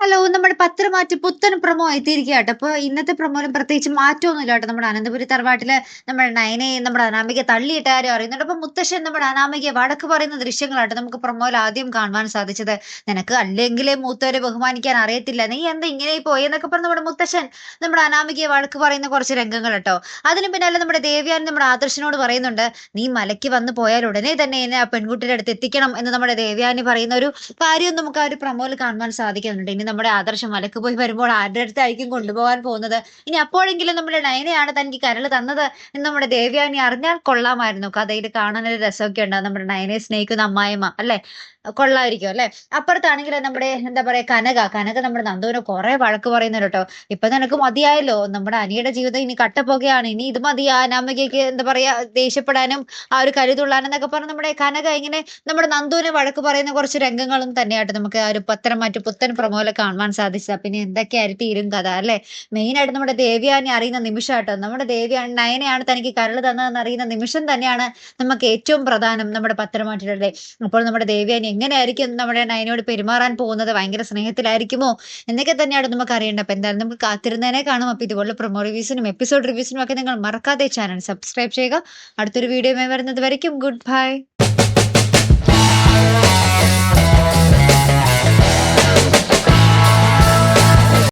Hello നമ്മുടെ പത്രമാറ്റ് പുത്തൻ promo എത്തിയിരിക്കുക കേട്ടോ. അപ്പോൾ ഇന്നത്തെ പ്രമോയിലും പ്രത്യേകിച്ച് മാറ്റമൊന്നുമില്ല കേട്ടോ നമ്മുടെ അനന്തപുരി തറവാട്ടിൽ നമ്മുടെ നയനയും നമ്മുടെ അനാമികയെ തള്ളിയിട്ട് ആരും അറിയുന്നുണ്ട്. അപ്പോൾ മുത്തശ്ശൻ നമ്മുടെ അനാമികയെ വടക്ക് പറയുന്ന ദൃശ്യങ്ങളാട്ടോ നമുക്ക് പ്രമോയിൽ ആദ്യം കാണുവാൻ സാധിച്ചത്. നിനക്ക് അല്ലെങ്കിലേ മൂത്തവരെ ബഹുമാനിക്കാൻ അറിയത്തില്ല. നീ എന്താ ഇങ്ങനെ പോയി എന്നൊക്കെ പറഞ്ഞ് നമ്മുടെ മുത്തശ്ശൻ നമ്മുടെ അനാമികയെ വഴക്ക് പറയുന്ന കുറച്ച് രംഗങ്ങൾ കേട്ടോ. അതിന് പിന്നാലെ നമ്മുടെ ദേവ്യാൻ നമ്മുടെ ആദർശനോട് പറയുന്നുണ്ട് നീ മലയ്ക്ക് വന്ന് പോയാൽ ഉടനെ തന്നെ എന്നെ ആ പെൺകുട്ടിയുടെ അടുത്ത് എത്തിക്കണം എന്ന് നമ്മുടെ ദേവ്യാനി പറയുന്ന ഒരു കാര്യം നമുക്ക് ആ ഒരു പ്രമോയിൽ കാണുവാൻ സാധിക്കുന്നുണ്ട്. ഇനി നമ്മുടെ ആദർശം മലക്ക് പോയി വരുമ്പോൾ ആരുടെ അടുത്തായിരിക്കും കൊണ്ടുപോകാൻ പോകുന്നത്? ഇനി അപ്പോഴെങ്കിലും നമ്മുടെ നയനയാണ് തനിക്ക് കരൾ തന്നത് എന്ന് നമ്മുടെ ദേവ്യാനി അറിഞ്ഞാൽ കൊള്ളാമായിരുന്നു. കഥയിൽ കാണാനൊരു രസമൊക്കെ ഉണ്ടാവും നമ്മുടെ നയനെ സ്നേഹിക്കുന്ന അമ്മായിമ്മ അല്ലെ? കൊള്ളായിരിക്കും അല്ലെ? അപ്പുറത്താണെങ്കിൽ നമ്മുടെ എന്താ പറയാ കനക. കനക നമ്മുടെ നന്ദുവിനെ കുറെ വഴക്ക് പറയുന്നു കേട്ടോ. ഇപ്പൊ നിനക്ക് മതിയായല്ലോ. നമ്മുടെ അനിയുടെ ജീവിതം ഇനി കട്ടപ്പോകയാണ് ഇനി ഇത് മതി അനാമികയ്ക്ക് എന്താ പറയാ ദേഷ്യപ്പെടാനും ആ ഒരു കരുതുള്ളാനും എന്നൊക്കെ പറഞ്ഞ് നമ്മുടെ കനക ഇങ്ങനെ നമ്മുടെ നന്ദുവിനെ വഴക്ക് പറയുന്ന കുറച്ച് രംഗങ്ങളും തന്നെയായിട്ട് നമുക്ക് ആ ഒരു പത്രം മറ്റു പുത്തൻ പ്രൊമോയിൽ കാണുവാൻ സാധിച്ചത്. പിന്നെ എന്തൊക്കെയായിരുന്നു തീരും കഥ അല്ലെ? മെയിൻ ആയിട്ട് നമ്മുടെ ദേവിയാനെ അറിയുന്ന നിമിഷം കേട്ടോ. നമ്മുടെ ദേവിയാണ് നയനയാണ് തനിക്ക് കരൾ തന്നതെന്ന് അറിയുന്ന നിമിഷം തന്നെയാണ് നമുക്ക് ഏറ്റവും പ്രധാനം നമ്മുടെ പത്രമാറ്റിയുടെ അപ്പോൾ നമ്മുടെ ദേവിയാനി എങ്ങനെയായിരിക്കും നമ്മുടെ നയനോട് പെരുമാറാൻ പോകുന്നത്? ഭയങ്കര സ്നേഹത്തിലായിരിക്കുമോ? എന്നൊക്കെ തന്നെയാണ് നമുക്ക് അറിയേണ്ടത്. അപ്പൊ എന്തായാലും നമുക്ക് കാത്തിരുന്നതിനെ കാണും. അപ്പൊ ഇതുപോലെ പ്രൊമോ റിവ്യൂസിനും എപ്പിസോഡ് റിവ്യൂസിനും ഒക്കെ നിങ്ങൾ മറക്കാതെ ചാനൽ സബ്സ്ക്രൈബ് ചെയ്യുക. അടുത്തൊരു വീഡിയോ വരുന്നത് വരയ്ക്കും. Good bye